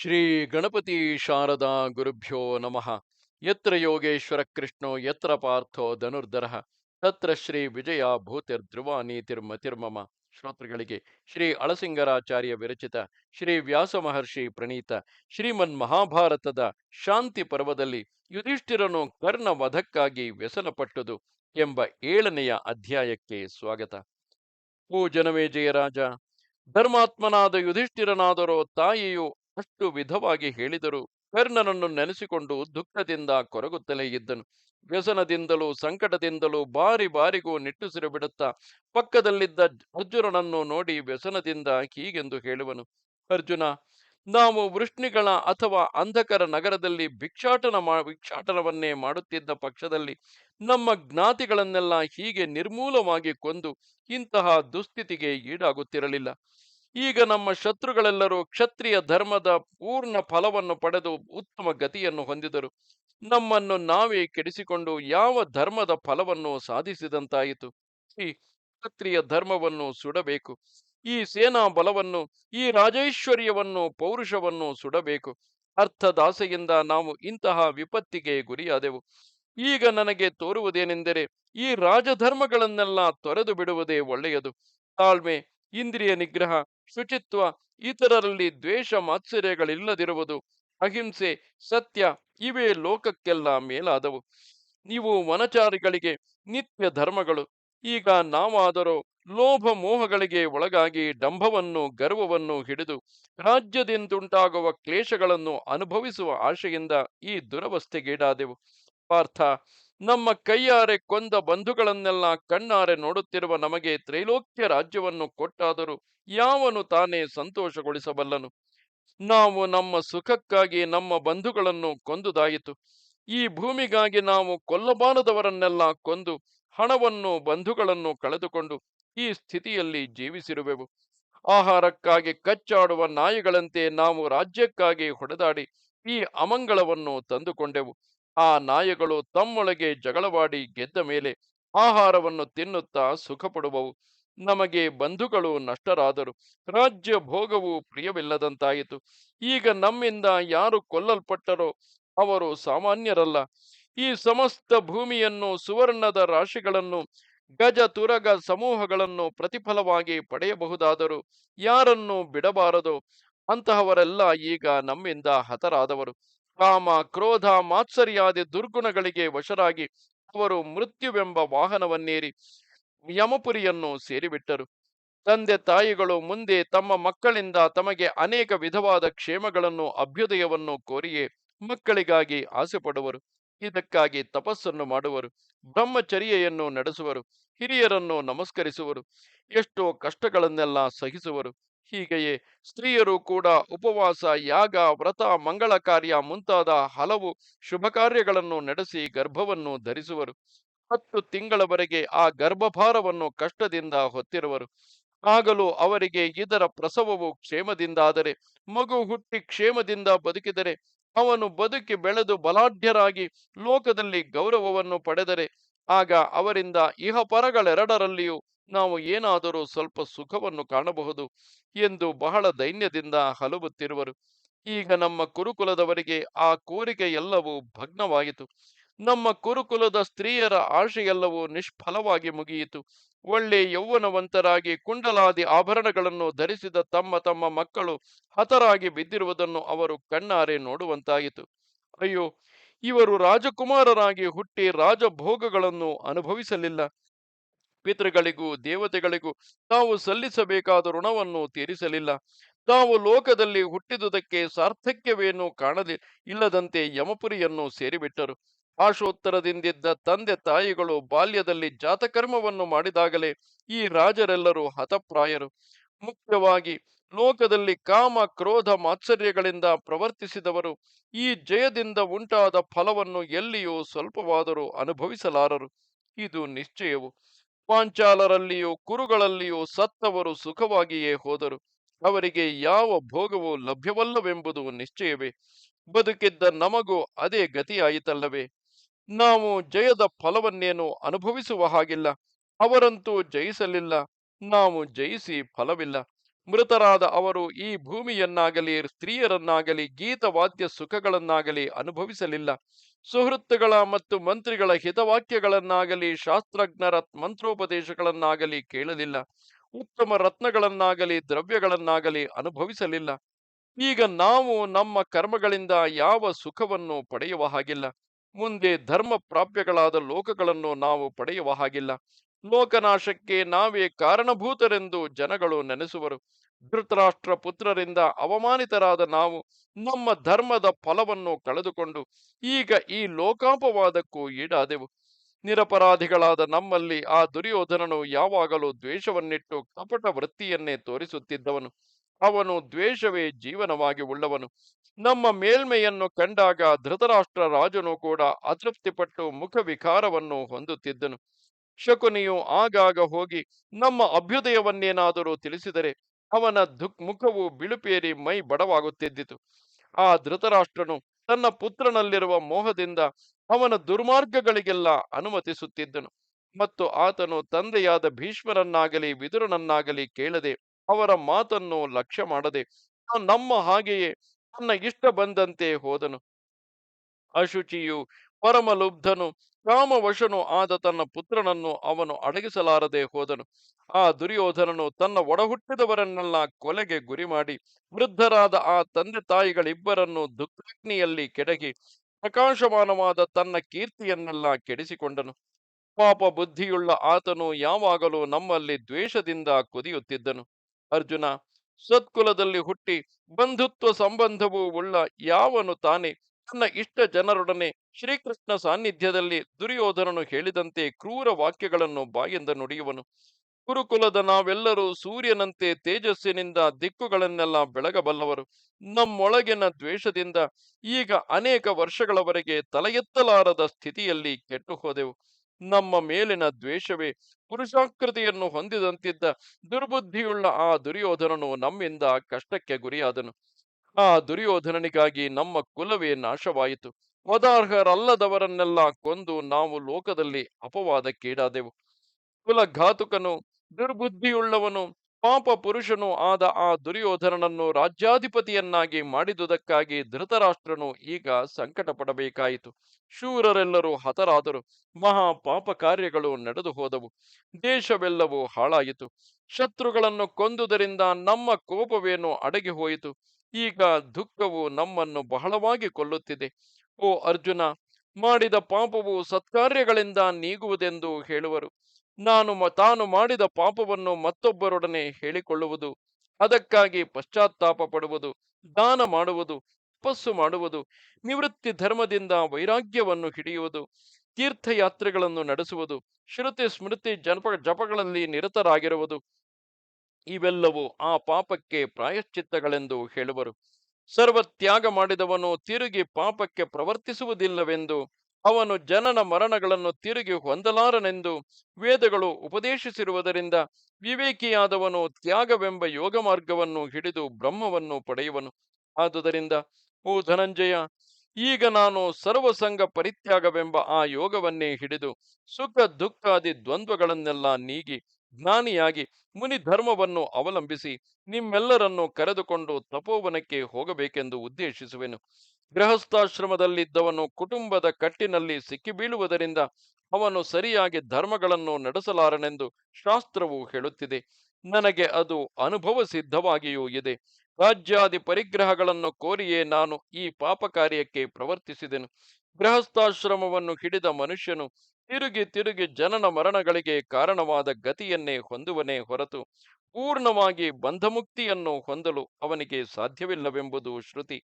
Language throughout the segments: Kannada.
ಶ್ರೀ ಗಣಪತಿ ಶಾರದಾ ಗುರುಭ್ಯೋ ನಮಃ. ಯತ್ರ ಯೋಗೇಶ್ವರ ಕೃಷ್ಣೋ, ಯತ್ರ ಪಾರ್ಥೋ ಧನುರ್ಧರಃ. ತತ್ರ ಶ್ರೀ ವಿಜಯ ಭೂತಿರ್ಧ್ರುವ ನೀತಿರ್ಮತಿರ್ಮಮ ಶ್ರೋತೃಗಳಿಗೆ ಶ್ರೀ ಅಳಸಿಂಗರಾಚಾರ್ಯ ವಿರಚಿತ, ಶ್ರೀ ವ್ಯಾಸ ಮಹರ್ಷಿ ಪ್ರಣೀತ, ಶ್ರೀಮನ್ ಮಹಾಭಾರತದ ಶಾಂತಿ ಪರ್ವದಲ್ಲಿ ಯುಧಿಷ್ಠಿರನು ಕರ್ಣ ವಧಕ್ಕಾಗಿ ವ್ಯಸನಪಟ್ಟುದು ಎಂಬ ಏಳನೆಯ ಅಧ್ಯಾಯಕ್ಕೆ ಸ್ವಾಗತ. ಓ ಜಯರಾಜ. ರಾಜ ಧರ್ಮಾತ್ಮನಾದ ಯುಧಿಷ್ಠಿರನಾದರೋ ತಾಯಿಯು ಅಷ್ಟು ವಿಧವಾಗಿ ಹೇಳಿದರು ಕರ್ಣನನ್ನು ನೆನೆಸಿಕೊಂಡು ದುಃಖದಿಂದ ಕೊರಗುತ್ತಲೇ ಇದ್ದನು. ವ್ಯಸನದಿಂದಲೂ ಸಂಕಟದಿಂದಲೂ ಬಾರಿ ಬಾರಿಗೂ ನಿಟ್ಟುಸಿರು ಬಿಡುತ್ತಾ ಪಕ್ಕದಲ್ಲಿದ್ದ ಅರ್ಜುನನನ್ನು ನೋಡಿ ವ್ಯಸನದಿಂದ ಹೀಗೆಂದು ಹೇಳುವನು. ಅರ್ಜುನ, ನಾವು ವೃಷ್ಣಿಗಳ ಅಥವಾ ಅಂಧಕರ ನಗರದಲ್ಲಿ ಭಿಕ್ಷಾಟನ ಮಾ, ಭಿಕ್ಷಾಟನವನ್ನೇ ಮಾಡುತ್ತಿದ್ದ ಪಕ್ಷದಲ್ಲಿ ನಮ್ಮ ಜ್ಞಾತಿಗಳನ್ನೆಲ್ಲ ಹೀಗೆ ನಿರ್ಮೂಲವಾಗಿ ಕೊಂದು ಇಂತಹ ದುಸ್ಥಿತಿಗೆ ಈಡಾಗುತ್ತಿರಲಿಲ್ಲ. ಈಗ ನಮ್ಮ ಶತ್ರುಗಳೆಲ್ಲರೂ ಕ್ಷತ್ರಿಯ ಧರ್ಮದ ಪೂರ್ಣ ಫಲವನ್ನು ಪಡೆದು ಉತ್ತಮ ಗತಿಯನ್ನು ಹೊಂದಿದರು. ನಮ್ಮನ್ನು ನಾವೇ ಕೆಡಿಸಿಕೊಂಡು ಯಾವ ಧರ್ಮದ ಫಲವನ್ನು ಸಾಧಿಸಿದಂತಾಯಿತು? ಈ ಕ್ಷತ್ರಿಯ ಧರ್ಮವನ್ನು ಸುಡಬೇಕು. ಈ ಸೇನಾ ಬಲವನ್ನು, ಈ ರಾಜೈಶ್ವರ್ಯವನ್ನು, ಪೌರುಷವನ್ನು ಸುಡಬೇಕು. ಅರ್ಥದಾಸೆಯಿಂದ ನಾವು ಇಂತಹ ವಿಪತ್ತಿಗೆ ಗುರಿಯಾದೆವು. ಈಗ ನನಗೆ ತೋರುವುದೇನೆಂದರೆ, ಈ ರಾಜಧರ್ಮಗಳನ್ನೆಲ್ಲ ತೊರೆದು ಬಿಡುವುದೇ ಒಳ್ಳೆಯದು. ತಾಳ್ಮೆ ಇಂದ್ರಿಯ ನಿಗ್ರಹ, ಶುಚಿತ್ವ, ಇತರರಲ್ಲಿ ದ್ವೇಷ ಮಾತ್ಸರ್ಯಗಳಿಲ್ಲದಿರುವುದು, ಅಹಿಂಸೆ, ಸತ್ಯ ಇವೇ ಲೋಕಕ್ಕೆಲ್ಲ ಮೇಲಾದವು. ನೀವು ವನಚಾರಿಗಳಿಗೆ ನಿತ್ಯ ಧರ್ಮಗಳು, ಈಗ ನಾವಾದರೂ ಲೋಭ ಮೋಹಗಳಿಗೆ ಒಳಗಾಗಿ ಡಂಭವನ್ನು, ಗರ್ವವನ್ನು ಹಿಡಿದು ರಾಜ್ಯದಿಂದುಂಟಾಗುವ ಕ್ಲೇಶಗಳನ್ನು ಅನುಭವಿಸುವ ಆಶೆಯಿಂದ ಈ ದುರವಸ್ಥೆಗೀಡಾದೆವು. ಪಾರ್ಥ ನಮ್ಮ ಕೈಯಾರೆ ಕೊಂದ ಬಂಧುಗಳನ್ನೆಲ್ಲ ಕಣ್ಣಾರೆ ನೋಡುತ್ತಿರುವ ನಮಗೆ ತ್ರೈಲೋಕ್ಯ ರಾಜ್ಯವನ್ನು ಕೊಟ್ಟಾದರೂ ಯಾವನು ತಾನೇ ಸಂತೋಷಗೊಳಿಸಬಲ್ಲನು? ನಾವು ನಮ್ಮ ಸುಖಕ್ಕಾಗಿ ನಮ್ಮ ಬಂಧುಗಳನ್ನು ಕೊಂದುದಾಯಿತು. ಈ ಭೂಮಿಗಾಗಿ ನಾವು ಕೊಲ್ಲಬಾರದವರನ್ನೆಲ್ಲ ಕೊಂದು ಹಣವನ್ನು ಬಂಧುಗಳನ್ನು ಕಳೆದುಕೊಂಡು ಈ ಸ್ಥಿತಿಯಲ್ಲಿ ಜೀವಿಸಿರುವೆವು. ಆಹಾರಕ್ಕಾಗಿ ಕಚ್ಚಾಡುವ ನಾಯಿಗಳಂತೆ ನಾವು ರಾಜ್ಯಕ್ಕಾಗಿ ಹೊಡೆದಾಡಿ ಈ ಅಮಂಗಳವನ್ನು ತಂದುಕೊಂಡೆವು. ಆ ನಾಯಗಳು ತಮ್ಮೊಳಗೆ ಜಗಳವಾಡಿ ಗೆದ್ದ ಮೇಲೆ ಆಹಾರವನ್ನು ತಿನ್ನುತ್ತಾ ಸುಖಪಡುವವು. ನಮಗೆ ಬಂಧುಗಳು ನಷ್ಟರಾದರು. ರಾಜ್ಯ ಭೋಗವು ಪ್ರಿಯವಿಲ್ಲದಂತಾಯಿತು. ಈಗ ನಮ್ಮಿಂದ ಯಾರು ಕೊಲ್ಲಲ್ಪಟ್ಟರೋ ಅವರು ಸಾಮಾನ್ಯರಲ್ಲ. ಈ ಸಮಸ್ತ ಭೂಮಿಯನ್ನು, ಸುವರ್ಣದ ರಾಶಿಗಳನ್ನು, ಗಜ ತುರಗ ಸಮೂಹಗಳನ್ನು ಪ್ರತಿಫಲವಾಗಿ ಪಡೆಯಬಹುದಾದರೂ ಯಾರನ್ನು ಬಿಡಬಾರದು. ಅಂತಹವರೆಲ್ಲ ಈಗ ನಮ್ಮಿಂದ ಹತರಾದವರು. ಕಾಮ ಕ್ರೋಧ ಮಾತ್ಸರ್ಯಾದಿ ದುರ್ಗುಣಗಳಿಗೆ ವಶರಾಗಿ ಅವರು ಮೃತ್ಯುವೆಂಬ ವಾಹನವನ್ನೇರಿ ಯಮಪುರಿಯನ್ನು ಸೇರಿಬಿಟ್ಟರು. ತಂದೆ ತಾಯಿಗಳು ಮುಂದೆ ತಮ್ಮ ಮಕ್ಕಳಿಂದ ತಮಗೆ ಅನೇಕ ವಿಧವಾದ ಕ್ಷೇಮಗಳನ್ನು, ಅಭ್ಯುದಯವನ್ನು ಕೋರಿಯೇ ಮಕ್ಕಳಿಗಾಗಿ ಆಸೆ ಪಡುವರು ಇದಕ್ಕಾಗಿ ತಪಸ್ಸನ್ನು ಮಾಡುವರು, ಬ್ರಹ್ಮಚರ್ಯೆಯನ್ನು ನಡೆಸುವರು, ಹಿರಿಯರನ್ನು ನಮಸ್ಕರಿಸುವರು, ಎಷ್ಟೋ ಕಷ್ಟಗಳನ್ನೆಲ್ಲ ಸಹಿಸುವರು. ಹೀಗೆಯೇ ಸ್ತ್ರೀಯರು ಕೂಡ ಉಪವಾಸ, ಯಾಗ, ವ್ರತ, ಮಂಗಳ ಕಾರ್ಯ ಮುಂತಾದ ಹಲವು ಶುಭ ಕಾರ್ಯಗಳನ್ನು ನಡೆಸಿ ಗರ್ಭವನ್ನು ಧರಿಸುವರು. ಹತ್ತು ತಿಂಗಳವರೆಗೆ ಆ ಗರ್ಭಭಾರವನ್ನು ಕಷ್ಟದಿಂದ ಹೊತ್ತಿರುವರು. ಆಗಲೂ ಅವರಿಗೆ ಇದರ ಪ್ರಸವವು ಕ್ಷೇಮದಿಂದಾದರೆ, ಮಗು ಹುಟ್ಟಿ ಕ್ಷೇಮದಿಂದ ಬದುಕಿದರೆ, ಅವನು ಬದುಕಿ ಬೆಳೆದು ಬಲಾಢ್ಯರಾಗಿ ಲೋಕದಲ್ಲಿ ಗೌರವವನ್ನು ಪಡೆದರೆ, ಆಗ ಅವರಿಂದ ಇಹಪರಗಳೆರಡರಲ್ಲಿಯೂ ನಾವು ಏನಾದರೂ ಸ್ವಲ್ಪ ಸುಖವನ್ನು ಕಾಣಬಹುದು ಎಂದು ಬಹಳ ದೈನ್ಯದಿಂದ ಹಲವುತ್ತಿರುವರು ಈಗ ನಮ್ಮ ಕುರುಕುಲದವರಿಗೆ ಆ ಕೋರಿಕೆ ಎಲ್ಲವೂ ಭಗ್ನವಾಯಿತು ನಮ್ಮ ಕುರುಕುಲದ ಸ್ತ್ರೀಯರ ಆಶೆಯೆಲ್ಲವೂ ನಿಷ್ಫಲವಾಗಿ ಮುಗಿಯಿತು. ಒಳ್ಳೆ ಯೌವನವಂತರಾಗಿ ಕುಂಡಲಾದಿ ಆಭರಣಗಳನ್ನು ಧರಿಸಿದ ತಮ್ಮ ತಮ್ಮ ಮಕ್ಕಳು ಹತರಾಗಿ ಬಿದ್ದಿರುವುದನ್ನು ಅವರು ಕಣ್ಣಾರೆ ನೋಡುವಂತಾಯಿತು. ಅಯ್ಯೋ, ಇವರು ರಾಜಕುಮಾರರಾಗಿ ಹುಟ್ಟಿ ರಾಜಭೋಗಗಳನ್ನು ಅನುಭವಿಸಲಿಲ್ಲ. ಪಿತೃಗಳಿಗೂ, ದೇವತೆಗಳಿಗೂ ತಾವು ಸಲ್ಲಿಸಬೇಕಾದ ಋಣವನ್ನು ತೀರಿಸಲಿಲ್ಲ. ತಾವು ಲೋಕದಲ್ಲಿ ಹುಟ್ಟಿದುದಕ್ಕೆ ಸಾರ್ಥಕ್ಯವೇನು ಕಾಣಲಿ, ಇಲ್ಲದಂತೆ ಯಮಪುರಿಯನ್ನು ಸೇರಿಬಿಟ್ಟರು. ಆಶೋತ್ತರದಿಂದಿದ್ದ ತಂದೆ ತಾಯಿಗಳು ಬಾಲ್ಯದಲ್ಲಿ ಜಾತಕರ್ಮವನ್ನು ಮಾಡಿದಾಗಲೇ ಈ ರಾಜರೆಲ್ಲರೂ ಹತಪ್ರಾಯರು. ಮುಖ್ಯವಾಗಿ ಲೋಕದಲ್ಲಿ ಕಾಮ, ಕ್ರೋಧ, ಮಾತ್ಸರ್ಯಗಳಿಂದ ಪ್ರವರ್ತಿಸಿದವರು ಈ ಜಯದಿಂದ ಉಂಟಾದ ಫಲವನ್ನು ಎಲ್ಲಿಯೂ ಸ್ವಲ್ಪವಾದರೂ ಅನುಭವಿಸಲಾರರು. ಇದು ನಿಶ್ಚಯವು. ಪಾಂಚಾಲರಲ್ಲಿಯೂ ಕುರುಗಳಲ್ಲಿಯೂ ಸತ್ತವರು ಸುಖವಾಗಿಯೇ ಹೋದರು. ಅವರಿಗೆ ಯಾವ ಭೋಗವೂ ಲಭ್ಯವಲ್ಲವೆಂಬುದು ನಿಶ್ಚಯವೇ. ಬದುಕಿದ್ದ ನಮಗೂ ಅದೇ ಗತಿಯಾಯಿತಲ್ಲವೇ. ನಾವು ಜಯದ ಫಲವನ್ನೇನು ಅನುಭವಿಸುವ ಹಾಗಿಲ್ಲ. ಅವರಂತೂ ಜಯಿಸಲಿಲ್ಲ. ನಾವು ಜಯಿಸಿ ಫಲವಿಲ್ಲ. ಮೃತರಾದ ಅವರು ಈ ಭೂಮಿಯನ್ನಾಗಲಿ, ಸ್ತ್ರೀಯರನ್ನಾಗಲಿ, ಗೀತವಾದ್ಯ ಸುಖಗಳನ್ನಾಗಲಿ ಅನುಭವಿಸಲಿಲ್ಲ. ಸುಹೃತ್ತುಗಳ ಮತ್ತು ಮಂತ್ರಿಗಳ ಹಿತವಾಕ್ಯಗಳನ್ನಾಗಲಿ, ಶಾಸ್ತ್ರಜ್ಞರ ಮಂತ್ರೋಪದೇಶಗಳನ್ನಾಗಲಿ ಕೇಳಲಿಲ್ಲ. ಉತ್ತಮ ರತ್ನಗಳನ್ನಾಗಲಿ, ದ್ರವ್ಯಗಳನ್ನಾಗಲಿ ಅನುಭವಿಸಲಿಲ್ಲ. ಈಗ ನಾವು ನಮ್ಮ ಕರ್ಮಗಳಿಂದ ಯಾವ ಸುಖವನ್ನು ಪಡೆಯುವ ಹಾಗಿಲ್ಲ. ಮುಂದೆ ಧರ್ಮ ಪ್ರಾಪ್ಯಗಳಾದ ಲೋಕಗಳನ್ನು ನಾವು ಪಡೆಯುವ ಹಾಗಿಲ್ಲ. ಲೋಕನಾಶಕ್ಕೆ ನಾವೇ ಕಾರಣಭೂತರೆಂದು ಜನಗಳು ನೆನೆಸುವರು. ಧೃತರಾಷ್ಟ್ರ ಪುತ್ರರಿಂದ ಅವಮಾನಿತರಾದ ನಾವು ನಮ್ಮ ಧರ್ಮದ ಫಲವನ್ನು ಕಳೆದುಕೊಂಡು ಈಗ ಈ ಲೋಕಾಪವಾದಕ್ಕೂ ಈಡಾದೆವು. ನಿರಪರಾಧಿಗಳಾದ ನಮ್ಮಲ್ಲಿ ಆ ದುರ್ಯೋಧನನು ಯಾವಾಗಲೂ ದ್ವೇಷವನ್ನಿಟ್ಟು ಕಪಟ ವೃತ್ತಿಯನ್ನೇ ತೋರಿಸುತ್ತಿದ್ದವನು. ಅವನು ದ್ವೇಷವೇ ಜೀವನವಾಗಿ ಉಳ್ಳವನು. ನಮ್ಮ ಮೇಲ್ಮೆಯನ್ನು ಕಂಡಾಗ ಧೃತರಾಷ್ಟ್ರ ರಾಜನು ಕೂಡ ಅತೃಪ್ತಿಪಟ್ಟು ಮುಖವಿಕಾರವನ್ನು ಹೊಂದುತ್ತಿದ್ದನು. ಶಕುನಿಯು ಆಗಾಗ ಹೋಗಿ ನಮ್ಮ ಅಭ್ಯುದಯವನ್ನೇನಾದರೂ ತಿಳಿಸಿದರೆ ಅವನ ದುಃಖ ಮುಖವು ಬಿಳುಪೇರಿ ಮೈ ಬಡವಾಗುತ್ತಿದ್ದಿತು. ಆ ಧೃತರಾಷ್ಟ್ರನು ತನ್ನ ಪುತ್ರನಲ್ಲಿರುವ ಮೋಹದಿಂದ ಅವನ ದುರ್ಮಾರ್ಗಗಳಿಗೆಲ್ಲ ಅನುಮತಿಸುತ್ತಿದ್ದನು ಮತ್ತು ಆತನು ತಂದೆಯಾದ ಭೀಷ್ಮರನ್ನಾಗಲಿ ವಿದುರನನ್ನಾಗಲಿ ಕೇಳದೆ ಅವರ ಮಾತನ್ನು ಲಕ್ಷ್ಯ ಮಾಡದೆ ನಮ್ಮ ಹಾಗೆಯೇ ತನ್ನ ಇಷ್ಟ ಬಂದಂತೆ ಹೋದನು. ಅಶುಚಿಯು ಪರಮಲುಬ್ಧನು, ಕಾಮವಶನು ಆದ ತನ್ನ ಪುತ್ರನನ್ನು ಅವನು ಅಡಗಿಸಲಾರದೆ ಹೋದನು. ಆ ದುರ್ಯೋಧನನು ತನ್ನ ಒಡಹುಟ್ಟಿದವರನ್ನೆಲ್ಲ ಕೊಲೆಗೆ ಗುರಿ ಮಾಡಿ ವೃದ್ಧರಾದ ಆ ತಂದೆ ತಾಯಿಗಳಿಬ್ಬರನ್ನು ದುಃಖಾಗ್ನಿಯಲ್ಲಿ ಕೆಡಗಿ, ಪ್ರಕಾಶಮಾನವಾದ ತನ್ನ ಕೀರ್ತಿಯನ್ನೆಲ್ಲ ಕೆಡಿಸಿಕೊಂಡನು. ಪಾಪ ಬುದ್ಧಿಯುಳ್ಳ ಆತನು ಯಾವಾಗಲೂ ನಮ್ಮಲ್ಲಿ ದ್ವೇಷದಿಂದ ಕುದಿಯುತ್ತಿದ್ದನು. ಅರ್ಜುನ, ಸತ್ಕುಲದಲ್ಲಿ ಹುಟ್ಟಿ ಬಂಧುತ್ವ ಸಂಬಂಧವೂ ಉಳ್ಳ ಯಾವನು ತಾನೇ? ತನ್ನ ಇಷ್ಟ ಜನರೊಡನೆ ಶ್ರೀಕೃಷ್ಣ ಸಾನ್ನಿಧ್ಯದಲ್ಲಿ ದುರ್ಯೋಧನನು ಹೇಳಿದಂತೆ ಕ್ರೂರ ವಾಕ್ಯಗಳನ್ನು ಬಾಯಿಂದ ನುಡಿಯುವನು. ಕುರುಕುಲದ ನಾವೆಲ್ಲರೂ ಸೂರ್ಯನಂತೆ ತೇಜಸ್ಸಿನಿಂದ ದಿಕ್ಕುಗಳನ್ನೆಲ್ಲ ಬೆಳಗಬಲ್ಲವರು. ನಮ್ಮೊಳಗಿನ ದ್ವೇಷದಿಂದ ಈಗ ಅನೇಕ ವರ್ಷಗಳವರೆಗೆ ತಲೆಯೆತ್ತಲಾರದ ಸ್ಥಿತಿಯಲ್ಲಿ ಕೆಟ್ಟು ಹೋದೆವು ನಮ್ಮ ಮೇಲಿನ ದ್ವೇಷವೇ ಪುರುಷಾಕೃತಿಯನ್ನು ಹೊಂದಿದಂತಿದ್ದ ದುರ್ಬುದ್ಧಿಯುಳ್ಳ ಆ ದುರ್ಯೋಧನನು ನಮ್ಮಿಂದ ಕಷ್ಟಕ್ಕೆ ಗುರಿಯಾದನು. ಆ ದುರ್ಯೋಧನನಿಗಾಗಿ ನಮ್ಮ ಕುಲವೇ ನಾಶವಾಯಿತು. ವದಾರ್ಹರಲ್ಲದವರನ್ನೆಲ್ಲ ಕೊಂದು ನಾವು ಲೋಕದಲ್ಲಿ ಅಪವಾದಕ್ಕೀಡಾದೆವು. ಕುಲಘಾತುಕನು, ದುರ್ಬುದ್ಧಿಯುಳ್ಳವನು ಪಾಪ ಪುರುಷನು ಆದ ಆ ದುರ್ಯೋಧನನನ್ನು ರಾಜ್ಯಾಧಿಪತಿಯನ್ನಾಗಿ ಮಾಡಿದುದಕ್ಕಾಗಿ ಧೃತರಾಷ್ಟ್ರನು ಈಗ ಸಂಕಟ ಪಡಬೇಕಾಯಿತು ಶೂರರೆಲ್ಲರೂ ಹತರಾದರು. ಮಹಾ ಪಾಪ ಕಾರ್ಯಗಳು ನಡೆದು ಹೋದವು. ದೇಶವೆಲ್ಲವೂ ಹಾಳಾಯಿತು. ಶತ್ರುಗಳನ್ನು ಕೊಂದುದರಿಂದ ನಮ್ಮ ಕೋಪವೇನು ಅಡಗಿ ಹೋಯಿತು ಈಗ ದುಃಖವು ನಮ್ಮನ್ನು ಬಹಳವಾಗಿ ಕೊಲ್ಲುತ್ತಿದೆ. ಓ ಅರ್ಜುನ, ಮಾಡಿದ ಪಾಪವು ಸತ್ಕಾರ್ಯಗಳಿಂದ ನೀಗುವುದೆಂದು ಹೇಳುವರು. ನಾನು ತಾನು ಮಾಡಿದ ಪಾಪವನ್ನು ಮತ್ತೊಬ್ಬರೊಡನೆ ಹೇಳಿಕೊಳ್ಳುವುದು, ಅದಕ್ಕಾಗಿ ಪಶ್ಚಾತ್ತಾಪ ಪಡುವುದು, ದಾನ ಮಾಡುವುದು, ತಪಸ್ಸು ಮಾಡುವುದು, ನಿವೃತ್ತಿ ಧರ್ಮದಿಂದ ವೈರಾಗ್ಯವನ್ನು ಹಿಡಿಯುವುದು, ತೀರ್ಥಯಾತ್ರೆಗಳನ್ನು ನಡೆಸುವುದು, ಶ್ರುತಿ ಸ್ಮೃತಿ ಜನಪ ಜಪಗಳಲ್ಲಿ ನಿರತರಾಗಿರುವುದು, ಇವೆಲ್ಲವೂ ಆ ಪಾಪಕ್ಕೆ ಪ್ರಾಯಶ್ಚಿತ್ತಗಳೆಂದು ಹೇಳುವರು. ಸರ್ವತ್ಯಾಗ ಮಾಡಿದವನು ತಿರುಗಿ ಪಾಪಕ್ಕೆ ಪ್ರವರ್ತಿಸುವುದಿಲ್ಲವೆಂದು, ಅವನು ಜನನ ಮರಣಗಳನ್ನು ತಿರುಗಿ ಹೊಂದಲಾರನೆಂದು ವೇದಗಳು ಉಪದೇಶಿಸಿರುವುದರಿಂದ ವಿವೇಕಿಯಾದವನು ತ್ಯಾಗವೆಂಬ ಯೋಗ ಮಾರ್ಗವನ್ನು ಹಿಡಿದು ಬ್ರಹ್ಮವನ್ನು ಪಡೆಯುವನು. ಆದುದರಿಂದ, ಓ ಧನಂಜಯ, ಈಗ ನಾನು ಸರ್ವಸಂಗ ಪರಿತ್ಯಾಗವೆಂಬ ಆ ಯೋಗವನ್ನೇ ಹಿಡಿದು ಸುಖ ದುಃಖಾದಿ ದ್ವಂದ್ವಗಳನ್ನೆಲ್ಲ ನೀಗಿ ಜ್ಞಾನಿಯಾಗಿ ಮುನಿ ಧರ್ಮವನ್ನು ಅವಲಂಬಿಸಿ ನಿಮ್ಮೆಲ್ಲರನ್ನು ಕರೆದುಕೊಂಡು ತಪೋವನಕ್ಕೆ ಹೋಗಬೇಕೆಂದು ಉದ್ದೇಶಿಸುವೆನು. ಗೃಹಸ್ಥಾಶ್ರಮದಲ್ಲಿದ್ದವನು ಕುಟುಂಬದ ಕಟ್ಟಿನಲ್ಲಿ ಸಿಕ್ಕಿಬೀಳುವುದರಿಂದ ಅವನು ಸರಿಯಾಗಿ ಧರ್ಮಗಳನ್ನು ನಡೆಸಲಾರನೆಂದು ಶಾಸ್ತ್ರವು ಹೇಳುತ್ತಿದೆ. ನನಗೆ ಅದು ಅನುಭವ ಸಿದ್ಧವಾಗಿಯೂ ಇದೆ. ರಾಜ್ಯಾದಿ ಪರಿಗ್ರಹಗಳನ್ನು ಕೋರಿಯೇ ನಾನು ಈ ಪಾಪ ಕಾರ್ಯಕ್ಕೆ ಪ್ರವರ್ತಿಸಿದೆನು. ಗೃಹಸ್ಥಾಶ್ರಮವನ್ನು ಹಿಡಿದ ಮನುಷ್ಯನು ತಿರುಗಿ ತಿರುಗಿ ಜನನ ಮರಣಗಳಿಗೆ ಕಾರಣವಾದ ಗತಿಯನ್ನೇ ಹೊಂದುವನೇ ಹೊರತು ಪೂರ್ಣವಾಗಿ ಬಂಧಮುಕ್ತಿಯನ್ನು ಹೊಂದಲು ಅವನಿಗೆ ಸಾಧ್ಯವಿಲ್ಲವೆಂಬುದು ಶ್ರುತಿ.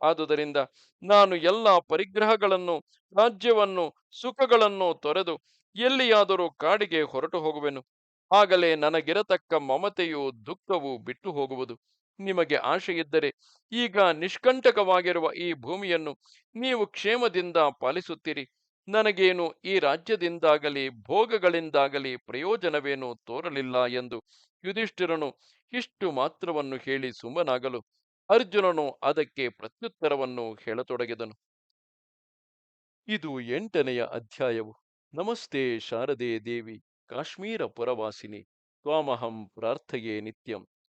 ಆದುದರಿಂದ ನಾನು ಎಲ್ಲ ಪರಿಗ್ರಹಗಳನ್ನು, ರಾಜ್ಯವನ್ನು, ಸುಖಗಳನ್ನು ತೊರೆದು ಎಲ್ಲಿಯಾದರೂ ಕಾಡಿಗೆ ಹೊರಟು ಹೋಗುವೆನು. ಆಗಲೇ ನನಗಿರತಕ್ಕ ಮಮತೆಯು ದುಃಖವು ಬಿಟ್ಟು ಹೋಗುವುದು. ನಿಮಗೆ ಆಶೆಯಿದ್ದರೆ ಈಗ ನಿಷ್ಕಂಟಕವಾಗಿರುವ ಈ ಭೂಮಿಯನ್ನು ನೀವು ಕ್ಷೇಮದಿಂದ ಪಾಲಿಸುತ್ತೀರಿ. ನನಗೇನು ಈ ರಾಜ್ಯದಿಂದಾಗಲಿ ಭೋಗಗಳಿಂದಾಗಲಿ ಪ್ರಯೋಜನವೇನೂ ತೋರಲಿಲ್ಲ ಎಂದು ಯುಧಿಷ್ಠಿರನು ಇಷ್ಟು ಮಾತ್ರವನ್ನು ಹೇಳಿ ಸುಮ್ಮನಾಗಲು ಅರ್ಜುನನು ಅದಕ್ಕೆ ಪ್ರತ್ಯುತ್ತರವನ್ನು ಹೇಳತೊಡಗಿದನು. ಇದು ಎಂಟನೆಯ ಅಧ್ಯಾಯವು. ನಮಸ್ತೆ ಶಾರದೆ ದೇವಿ, ಕಾಶ್ಮೀರ ಪುರವಾಸಿನಿ, ತ್ವಾಮಹಂ ಪ್ರಾರ್ಥೆಯೇ ನಿತ್ಯಂ.